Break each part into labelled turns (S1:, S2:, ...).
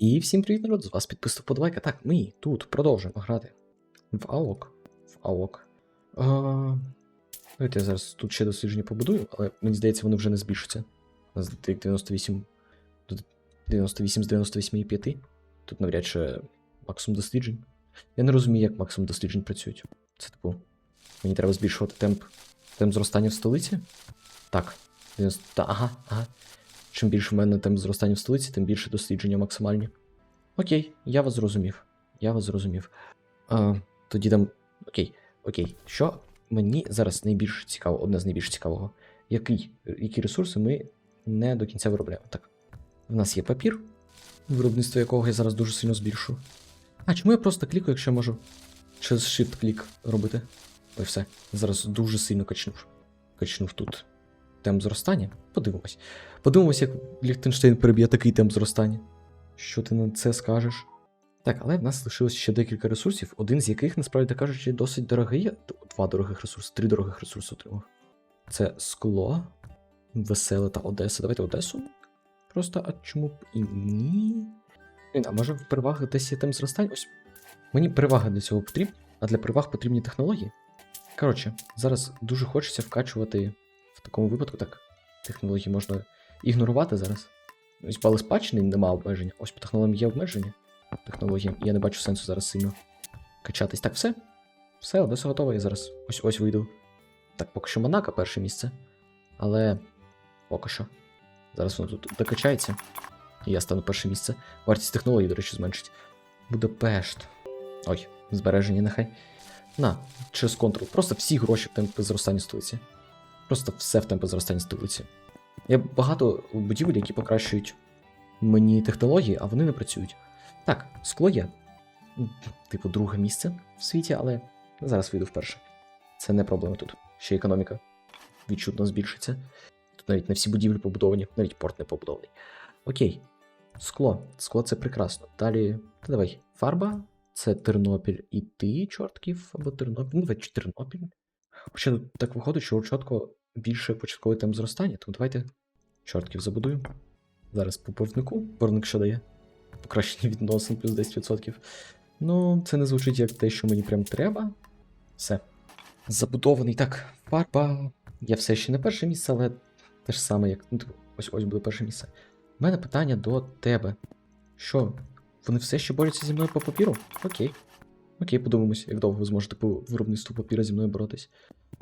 S1: І всім привіт, народ! З вас підписав подобайка. Так, ми тут продовжуємо грати в АОК. В АОК. А... Давайте я зараз тут ще дослідження побудую, але мені здається, вони вже не збільшаться. У нас 98 до 98 з 98,5. Тут навряд чи максимум досліджень. Я не розумію, як максимум досліджень працюють. Це типу. Мені треба збільшувати темп, темп зростання в столиці. Так. 90... Та, ага, ага. Чим більше в мене темп зростання в столиці, тим більше дослідження максимальні. Окей, я вас зрозумів. Я вас зрозумів. А, тоді там. Окей, окей. Що мені зараз найбільш цікаво, одне з найбільш цікавого. Який, які ресурси ми не до кінця виробляємо? Так. В нас є папір, виробництво якого я зараз дуже сильно збільшу. А, чому я просто клікаю, якщо можу через Shift-клік робити? Ой, все. Зараз дуже сильно качнув. Качнув тут темп зростання. Подивимось. Подивимось, як Ліхтенштейн переб'є такий темп зростання. Що ти на це скажеш? Так, але в нас лишилось ще декілька ресурсів, один з яких, насправді кажучи, досить дорогий. Два дорогих ресурси, три дорогих ресурси отримав. Це скло, веселе та Одеса. Давайте Одесу. Просто, а чому б і ні? А може в переваги десь є темп зростання? Ось. Мені переваги для цього потрібні, а для переваг потрібні технології. Коротше, зараз дуже хочеться вкачувати в такому випадку так. Технології можна ігнорувати зараз. Ось бали спадщини нема обмеження. Ось по технологіям є обмеження. Технологіям. Я не бачу сенсу зараз сильно качатись. Так, все. Все, Одеса готова, я зараз ось ось вийду. Так, поки що Монако перше місце. Але поки що. Зараз воно тут докачається. І я стану перше місце. Вартість технологій, до речі, зменшить. Будапешт. Ой, збереження нехай. На, через контрол. Просто всі гроші в темпи зростання столиці. Просто все в темпи зростання столиці. Є багато будівель, які покращують мені технології, а вони не працюють. Так, скло є. Типу, друге місце в світі, але зараз вийду вперше. Це не проблема тут. Ще економіка відчутно збільшиться. Тут навіть не всі будівлі побудовані, навіть порт не побудований. Окей. Скло. Скло це прекрасно. Далі. Та давай. Фарба. Це Тернопіль і ти, чортків, або Тернопіль. Ну, Тернопіль. Хоча тут так виходить, що у чотко більше початковий темп зростання, тому давайте чортків забудуємо. Зараз по порвнику. Порвник що дає? Покращення відносин плюс 10%. Ну, це не звучить як те, що мені прям треба. Все. Забудований. Так, фарба. Я все ще не перше місце, але те ж саме, як. Ну, типу, ось ось буде перше місце. У мене питання до тебе. Що? Вони все ще борються зі мною по папіру? Окей. Окей, подивимось, як довго ви зможете по виробництву папіра зі мною боротись.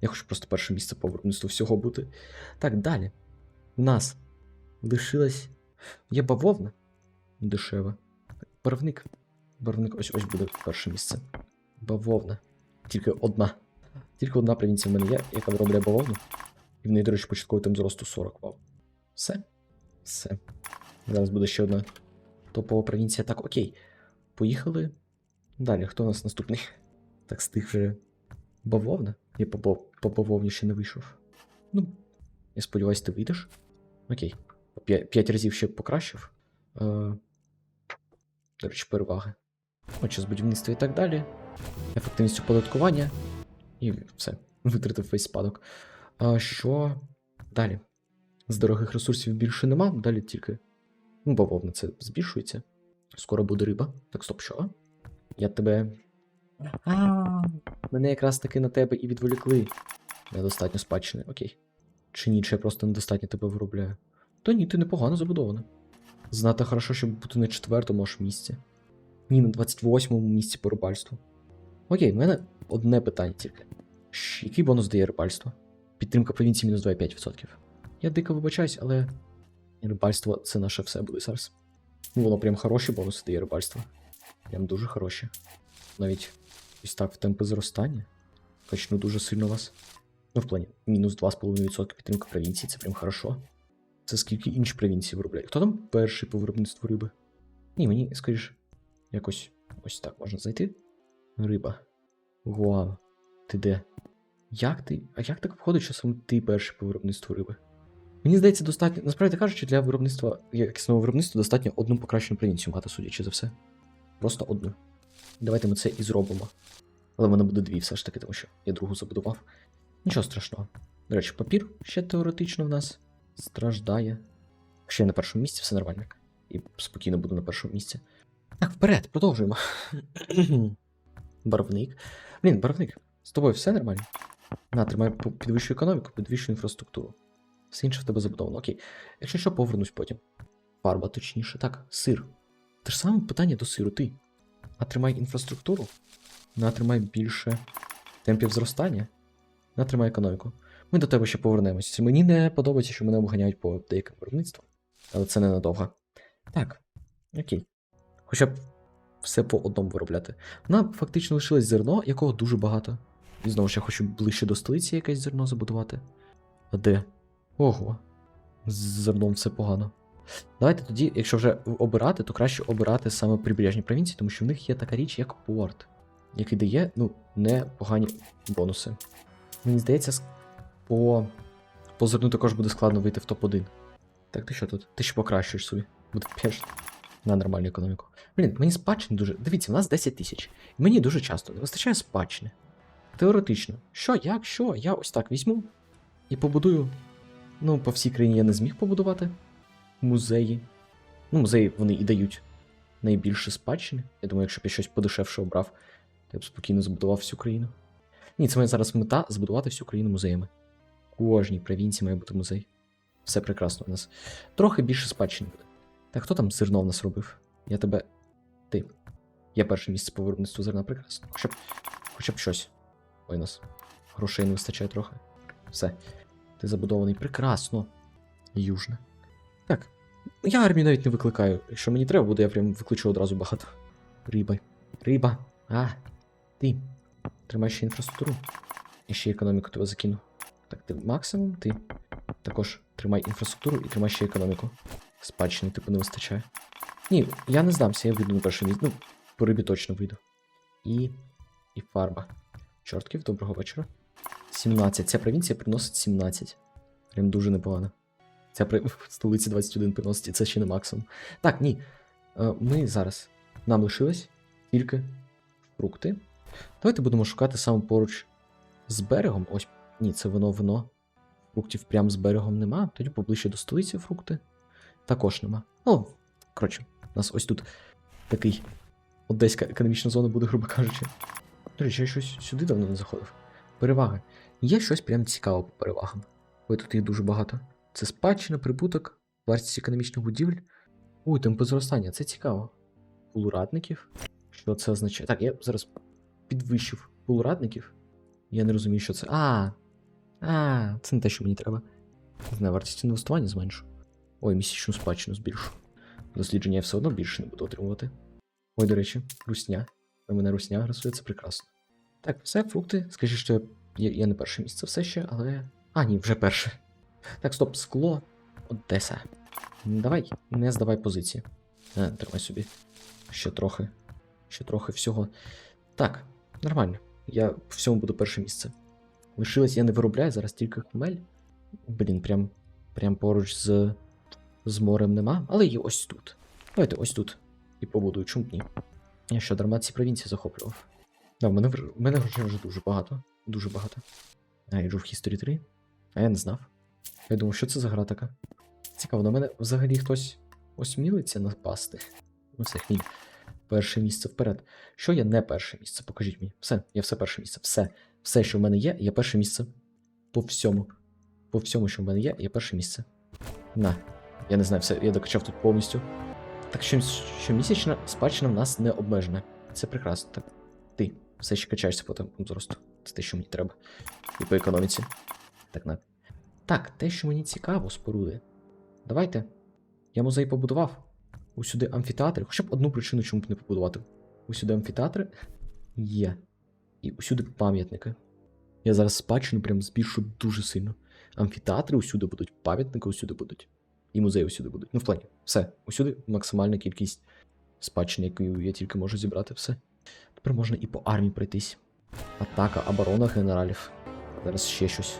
S1: Я хочу просто перше місце по виробництву всього бути. Так, далі. У нас лишилась. Є бавовна. Дешева. Барвник. Барвник ось ось буде перше місце. Бавовна. Тільки одна. Тільки одна провінція в мене є, яка виробляє бавовну. І в неї, до речі, початковий темп зросту 40. Вау. Все. Все. Зараз буде ще одна топова провінція. Так, окей. Поїхали. Далі, хто у нас наступний? Так, з тих вже бавовна. Я по, по бавовні ще не вийшов. Ну, я сподіваюся, ти вийдеш. Окей. П'ять, разів ще покращив. Е, до речі, переваги. Отже, з будівництва і так далі. Ефективність оподаткування. І все. Витратив весь спадок. А що далі? З дорогих ресурсів більше нема, далі тільки. Ну, бавовна це збільшується. Скоро буде риба. Так, стоп, що? Я тебе. А, мене якраз таки на тебе і відволікли. Недостатньо спадщини, окей. Чи ні, чи я просто недостатньо тебе виробляю? Та ні, ти непогано забудована. Знати хорошо, щоб бути на четвертому аж місці. Ні, на 28-му місці по рибальству. Окей, в мене одне питання тільки. Щ, Який бонус дає рибальство? Підтримка провінції мінус 2,5%. Я дико вибачаюсь, але рибальство це наше все буде зараз. Ну, воно прям хороші бонуси дає рибальство. Прям дуже хороші. Навіть ось так в темпи зростання. Качну дуже сильно вас. Ну, в плані, мінус 2,5% підтримка провінції, це прям хорошо. Це скільки інші провінції виробляють. Хто там перший по виробництву риби? Ні, мені, скоріш, якось ось так можна знайти. Риба. Вау. Ти де? Як ти? А як так виходить, що саме ти перший по виробництву риби? Мені здається, достатньо. Насправді кажучи, для виробництва якісного виробництва достатньо одну покращену провінцію мати, судячи за все. Просто одну. Давайте ми це і зробимо. Але в мене буде дві, все ж таки, тому що я другу забудував. Нічого страшного. До речі, папір ще теоретично в нас страждає. Ще на першому місці все нормально. і спокійно буду на першому місці. Так, вперед, продовжуємо. Барвник. Блін, барвник, з тобою все нормально? На, тримай підвищую економіку, підвищую інфраструктуру. Все інше в тебе забудовано. Окей. Якщо що, повернусь потім. Фарба, точніше. Так, сир. Те ж саме питання до сиру. Ти. Натримай інфраструктуру. Натримай більше темпів зростання. Натримай економіку. Ми до тебе ще повернемось. Мені не подобається, що мене обганяють по деяким виробництвам. Але це ненадовго. Так. Окей. Хоча б все по одному виробляти. Нам фактично лишилось зерно, якого дуже багато. І знову ж я хочу ближче до столиці якесь зерно забудувати. А де? Ого. З зерном все погано. Давайте тоді, якщо вже обирати, то краще обирати саме прибережні провінції, тому що в них є така річ, як порт, який дає ну, непогані бонуси. Мені здається, по, по зерну також буде складно вийти в топ-1. Так, ти що тут? Ти ще покращуєш собі. Буде пеш на нормальну економіку. Блін, мені спадщини дуже. Дивіться, в нас 10 тисяч. Мені дуже часто не вистачає спадщини. Теоретично. Що, як, що? Я ось так візьму і побудую. Ну, по всій країні я не зміг побудувати музеї. Ну, музеї вони і дають найбільше спадщини. Я думаю, якщо б я щось подешевше обрав, то я б спокійно збудував всю країну. Ні, це моя зараз мета збудувати всю країну музеями. Кожній провінції має бути музей. Все прекрасно у нас. Трохи більше спадщини буде. Так хто там зерно в нас робив? Я тебе. Ти. Я перше місце по виробництву зерна прекрасно. Хоча б, хоча б щось. Ой, нас грошей не вистачає трохи. Все. Ти забудований прекрасно. Южне. Так. Я армію навіть не викликаю. Якщо мені треба буде, я прям викличу одразу багато. Риба. Риба. А. Ти. Тримай ще інфраструктуру. І ще економіку тебе закину. Так, ти максимум, ти. Також тримай інфраструктуру і тримай ще економіку. Спадщини, типу, не вистачає. Ні, я не здамся, я вийду на перше місце. Ну, по рибі точно вийду. І. І фарба. Чортків, доброго вечора. 17. Ця провінція приносить 17. Прям дуже непогано. Ця при... столиці 21 приносить, і це ще не максимум. Так, ні. Е, Ми зараз. Нам лишилось тільки фрукти. Давайте будемо шукати саме поруч з берегом. Ось, ні, це вино, вино. Фруктів прямо з берегом нема. Тоді поближче до столиці фрукти. Також нема. Ну, коротше, у нас ось тут такий одеська економічна зона буде, грубо кажучи. До речі, я щось сюди давно не заходив. Переваги. Є щось прям цікаве по перевагам. Ой, тут їх дуже багато. Це спадщина, прибуток, вартість економічних будівель. Ой, темпи зростання, це цікаво. Пул радників. Що це означає? Так, я зараз підвищив пул радників. Я не розумію, що це. А. А, це не те, що мені треба. Не знаю, вартість інвестування зменшу. Ой, місячну спадщину збільшу. Дослідження я все одно більше не буду отримувати. Ой, до речі, русня. На мене русня агресує, це прекрасно. Так, все, фрукти. Скажіть, що я, я не перше місце все ще, але. А, ні, вже перше. Так, стоп, скло. Одеса. Давай, не здавай позиції. А, тримай собі. Ще трохи. Ще трохи всього. Так, нормально. Я в всьому буду перше місце. Лишилось, я не виробляю зараз тільки хмель. Блін, прям, прям поруч з, з морем нема, але є ось тут. Давайте ось тут. І побудую, чому ні. Я що, дарма ці провінції захоплював. Да, в мене, в мене вже дуже багато. Дуже багато. А, я жив в History 3. А я не знав. Я думав, що це за гра така. Цікаво, на мене взагалі хтось осмілиться напасти. Ну все, хміль. Перше місце вперед. Що є не перше місце? Покажіть мені. Все, я все перше місце. Все. Все, що в мене є, є перше місце. По всьому. По всьому, що в мене є, є перше місце. На. Я не знаю, все, я докачав тут повністю. Так що щомісячна спадщина в нас не обмежена. Це прекрасно. Так. Ти все ще качаєшся по темпу зросту. Це те, що мені треба. І по економіці. Так, на. Так, те, що мені цікаво, споруди. Давайте. Я музей побудував. Усюди амфітеатри. Хоча б одну причину, чому б не побудувати. Усюди амфітеатри є. І усюди пам'ятники. Я зараз спадщину прям збільшу дуже сильно. Амфітеатри усюди будуть, пам'ятники усюди будуть. І музеї усюди будуть. Ну, в плані, все. Усюди максимальна кількість спадщини, яку я тільки можу зібрати, все. Тепер можна і по армії пройтись. Атака, оборона генералів. Зараз ще щось.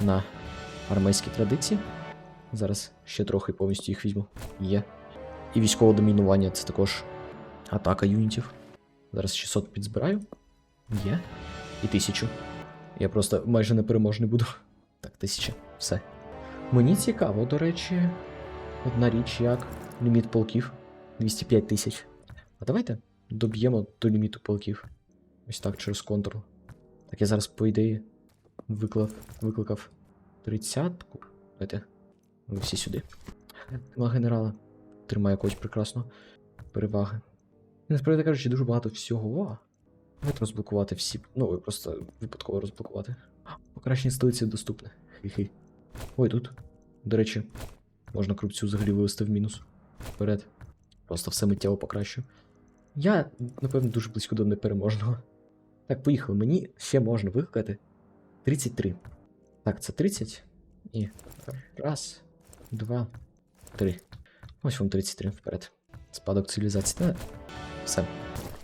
S1: На армейські традиції. Зараз ще трохи повністю їх візьму. Є. І військове домінування це також атака юнітів. Зараз 600 підзбираю. Є. І 1000. Я просто майже непереможний буду. Так, 1000. Все. Мені цікаво, до речі, одна річ, як ліміт полків 205 тисяч. А давайте доб'ємо до ліміту полків. Ось так, через контур. Так, я зараз, по ідеї, виклав, викликав 30-ку. Давайте. Ви всі сюди. Нема генерала. Тримає когось прекрасно. Переваги. І насправді кажучи, дуже багато всього. Давайте розблокувати всі. Ну, ви просто випадково розблокувати. Покращення столиці доступне. Хі-хі. Ой, тут. До речі, можна корупцію взагалі вивести в мінус. Вперед. Просто все миттєво покращу. Я, напевно, дуже близько до непереможного. Так, поїхали. Мені ще можна викликати 33. Так, це 30. І. Раз, два, три. Ось вам 33 вперед. Спадок цивілізації. Та все.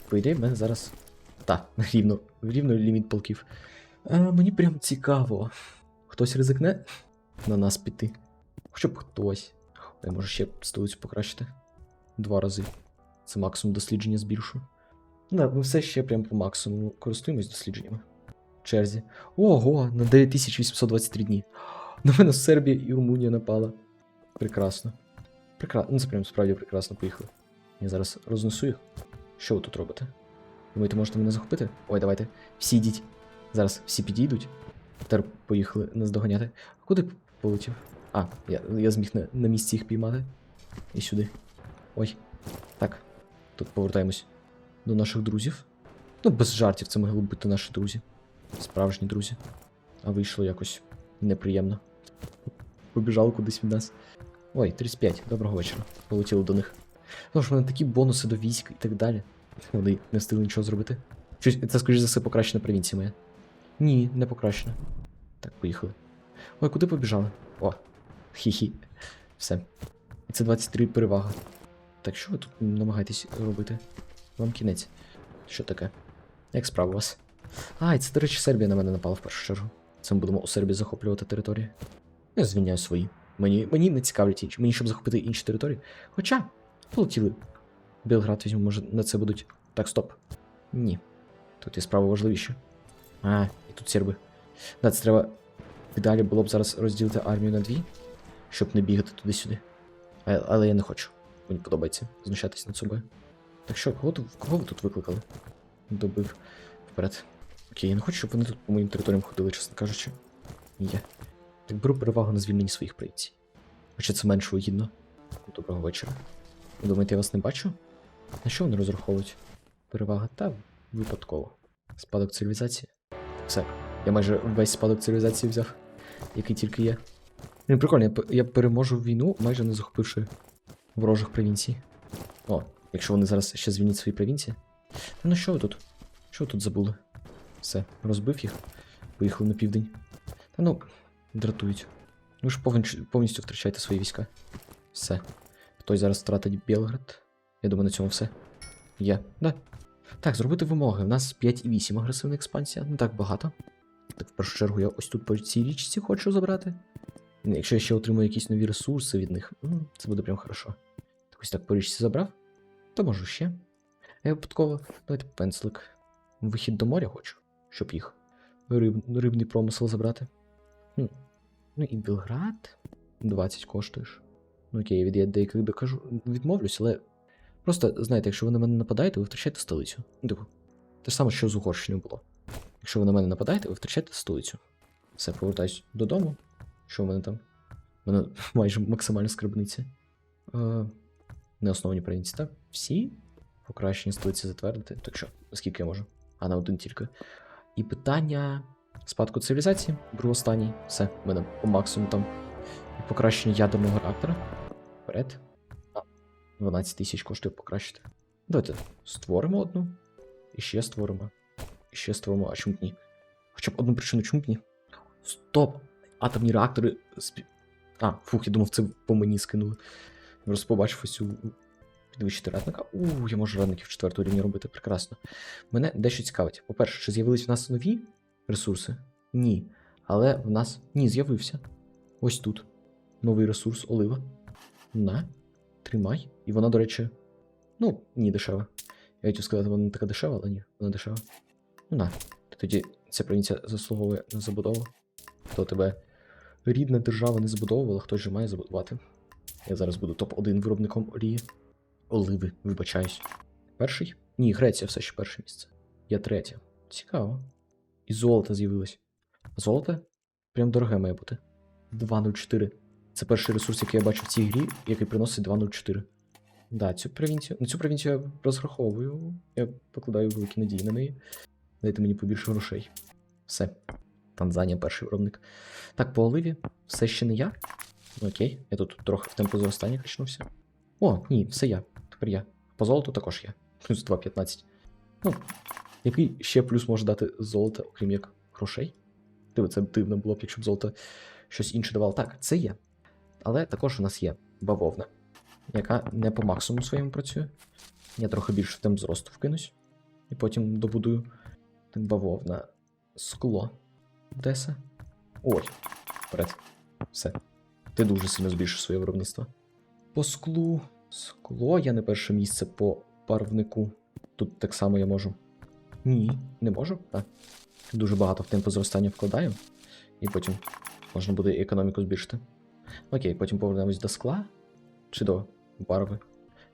S1: По ідеї, в мене зараз. Та, рівно, рівно ліміт полків. А, мені прям цікаво. Хтось ризикне на нас піти. Хоча б хтось. Я можу ще столицю покращити. Два рази. Це максимум дослідження збільшу. Да, ми все ще прям по максимуму користуємось дослідженнями. Черзі. Ого, на 9823 дні. На мене Сербія і Румунія напала. Прекрасно. Прекрасно. Ну, це прям справді прекрасно поїхали. Я зараз рознесу їх. Що ви тут робите? Думаєте, можете мене захопити? Ой, давайте. Всі йдіть. Зараз всі підійдуть. Тепер поїхали нас доганяти. А куди полетів? А, я, я зміг на, на місці їх піймати. І сюди. Ой. Так. Тут повертаємось до наших друзів. Ну, без жартів, це могли б бути наші друзі. Справжні друзі. А вийшло якось неприємно. Побіжали кудись від нас. Ой, 35, доброго вечора. Полетіли до них. Що в мене такі бонуси до військ і так далі. Вони не встигли нічого зробити. Щось, це, скоріш за все, покращена провінція моя. Ні, не покращена. Так, поїхали. Ой, куди побіжали? О, хі-хі. Все. І це 23 перевага. Так що ви тут намагаєтесь робити? Вам кінець. Що таке? Як справа у вас? А, і це, до речі, Сербія на мене напала в першу чергу. Це ми будемо у Сербії захоплювати території. Я звільняю свої. Мені, мені не цікавлять інші. Мені щоб захопити інші території. Хоча, полетіли. Білград візьму, може на це будуть. Так, стоп. Ні. Тут є справа важливіша. А, і тут серби. Да, це треба. Ідеалі було б зараз розділити армію на дві, щоб не бігати туди-сюди. Але я не хочу. Мені подобається знущатись над собою. Так що, кого, кого ви тут викликали? Добив. Вперед. Окей, я не хочу, щоб вони тут по моїм територіям ходили, чесно кажучи. Є. Так беру перевагу на звільненні своїх провінцій. Хоча це менш вигідно. Доброго вечора. Ви думаєте, я вас не бачу? На що вони розраховують? Перевага та випадково. Спадок цивілізації. Все. Я майже весь спадок цивілізації взяв, який тільки є. Ну, прикольно, я, я переможу війну, майже не захопивши ворожих провінцій. О, якщо вони зараз ще звільнять свої провінції. Ну що ви тут? Що ви тут забули? Все, розбив їх. Поїхали на південь. Та ну, дратують. Ви ж повністю, втрачаєте свої війська. Все. Хтось зараз втратить Білград. Я думаю, на цьому все. Є, да. Так, зробити вимоги. У нас 5,8 агресивна експансія, не так багато. Так, в першу чергу, я ось тут по цій річці хочу забрати. Якщо я ще отримую якісь нові ресурси від них, це буде прям хорошо. Так ось так по річці забрав, то можу ще. Я випадково, давайте пенслик. Вихід до моря хочу, щоб їх риб, рибний промисел забрати. Хм. Ну і Білград 20 коштуєш. Ну окей, від я деяких докажу, відмовлюсь, але просто знаєте, якщо ви на мене нападаєте, ви втрачаєте столицю. Ну, типу, те ж саме, що з Угорщиною було. Якщо ви на мене нападаєте, ви втрачаєте столицю. Все, повертаюсь додому. Що в мене там? У мене майже максимальна скарбниця. Е, не основні провінції, так? Всі покращені столиці затвердити. Так що, наскільки я можу? А на один тільки. І питання спадку цивілізації, беру останній. Все, в мене по максимуму там і покращення ядерного реактора. Вперед. 12 тисяч коштує покращити. Давайте створимо одну. І ще створимо. І ще створимо, а чому б ні? Хоча б одну причину, чому б ні? Стоп! Атомні реактори. А, фух, я думав, це по мені скинули. Просто побачив ось цю підвищити радника. У, я можу радників четвертого рівня робити прекрасно. Мене дещо цікавить. По-перше, чи з'явились в нас нові ресурси? Ні. Але в нас. Ні, з'явився. Ось тут. Новий ресурс олива. На. Тримай. І вона, до речі. Ну, ні, дешева. Я хотів сказати, вона не така дешева, але ні, вона дешева. Ну на. Тоді ця провінція заслуговує на забудову. То тебе рідна держава не забудовувала, хтось же має забудувати. Я зараз буду топ-1 виробником олії. Оливи, вибачаюсь. Перший? Ні, Греція все ще перше місце. Я третє. Цікаво. І золото з'явилось. Золото? Прям дороге має бути. 2.04. Це перший ресурс, який я бачу в цій грі, який приносить 2.04. Да, цю провінцію. На цю провінцію я розраховую. Я покладаю великі надії на неї. Дайте мені побільше грошей. Все. Танзанія перший виробник. Так, по оливі. Все ще не я. Ну, Окей, я тут трохи в темпу зростання качнувся. О, ні, все я. Тепер я. По золоту також я. Плюс 2,15. Ну, який ще плюс може дати золото, окрім як грошей? Диви, це дивно було б, якщо б золото щось інше давало. Так, це є. Але також у нас є бавовна, яка не по максимуму своєму працює. Я трохи більше в темп зросту вкинусь. І потім добудую так, бавовна скло. Деса. Ой, вперед. Все. Ти дуже сильно збільшиш своє виробництво. По склу. Скло я не перше місце по барвнику. Тут так само я можу. Ні, не можу. Так. Дуже багато в темпу зростання вкладаю. І потім можна буде економіку збільшити. Окей, потім повернемось до скла чи до барви.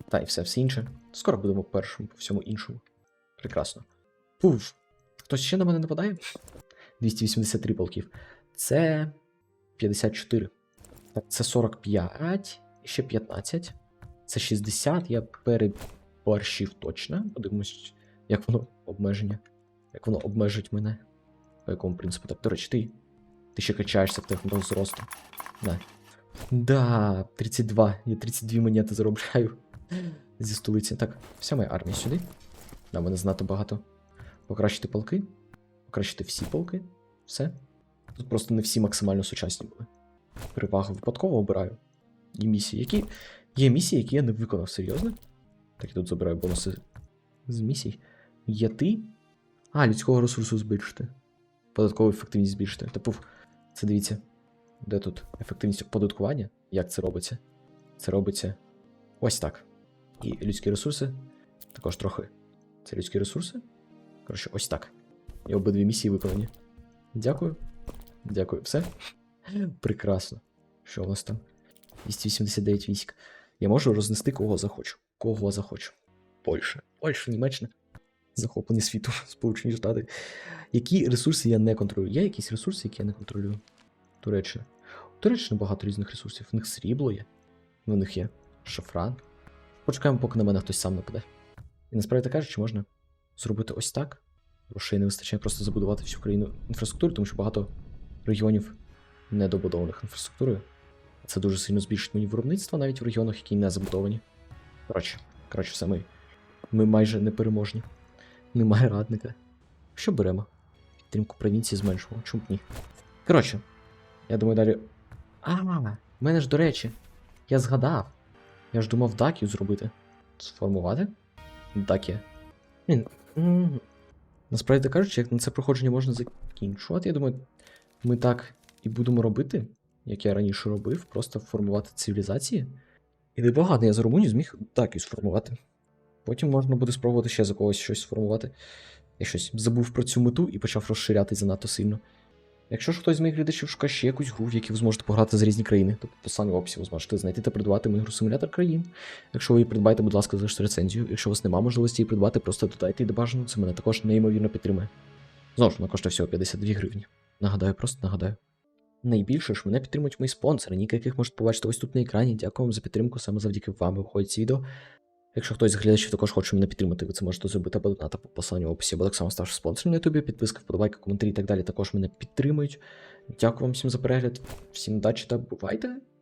S1: Та і все, все інше. Скоро будемо першим по всьому іншому. Прекрасно. Пуф. Хтось ще на мене нападає? 283 полків. Це 54. Так, це 45, і ще 15. Це 60, я переборщив точно. Подивимось, як воно обмеження. Як воно обмежить мене. По якому принципу? Так, до речі, ти. Ти ще качаєшся в технології зросту. Да. Да, 32. Я 32 монети заробляю зі столиці. Так, вся моя армія сюди. В мене знато багато. Покращити полки. Покращити всі полки. Все. Тут просто не всі максимально сучасні були. Перевагу випадково обираю. І місії, які. Є місії, які я не виконав серйозно. Так я тут забираю бонуси з місій. Є ти. А, людського ресурсу збільшити. Податкову ефективність збільшити. Типу, це дивіться. Де тут ефективність оподаткування? Як це робиться? Це робиться ось так. І людські ресурси також трохи. Це людські ресурси. Коротше, ось так. І обидві місії виконані. Дякую. Дякую. Все? Прекрасно. Що у нас там? 289 військ. Я можу рознести кого захочу. Кого захочу. Польща. Польща, Німеччина. Захоплені світу, Сполучені Штати. Які ресурси я не контролюю? Є якісь ресурси, які я не контролюю? Туреччина. У Туреччини багато різних ресурсів. В них срібло є. В них є шафран. Почекаємо, поки на мене хтось сам нападе. І насправді кажучи, можна зробити ось так. Грошей не вистачає просто забудувати всю країну інфраструктуру, тому що багато регіонів недобудованих інфраструктурою. Це дуже сильно збільшить мені виробництво навіть в регіонах, які не забудовані. Коротше, коротше, все ми. Ми майже непереможні. Немає радника. Що беремо? Підтримку провінції зменшувало. Чому б ні? Коротше, я думаю, далі. А, в мене ж, до речі, я згадав. Я ж думав Дакію зробити. Сформувати? Дакія. Насправді кажучи, як на це проходження можна закінчувати, я думаю, ми так і будемо робити, як я раніше робив, просто формувати цивілізації. І непогано, я за Румунію зміг Дакію сформувати. Потім можна буде спробувати ще за когось щось сформувати. Я щось забув про цю мету і почав розширятись занадто сильно. Якщо ж хтось з моїх глядачів шукає ще якусь гру, в якій ви зможете пограти за різні країни, то по самій описі ви зможете знайти та придбати мою гру симулятор країн. Якщо ви її придбаєте, будь ласка, залиште рецензію. Якщо у вас немає можливості її придбати, просто додайте її до бажаного, це мене також неймовірно підтримує. Знову ж вона коштує всього 52 гривні. Нагадаю, просто нагадаю. Найбільше ж мене підтримують мої спонсори, ніки яких можете побачити ось тут на екрані. Дякую вам за підтримку, саме завдяки вам виходить ці відео. Якщо хтось з глядачів також хоче мене підтримати, ви це можете зробити або донати по посиланню в описі, або так само ставши спонсором на ютубі, підписка, вподобайка, коментарі і так далі також мене підтримують. Дякую вам всім за перегляд, всім удачі та бувайте!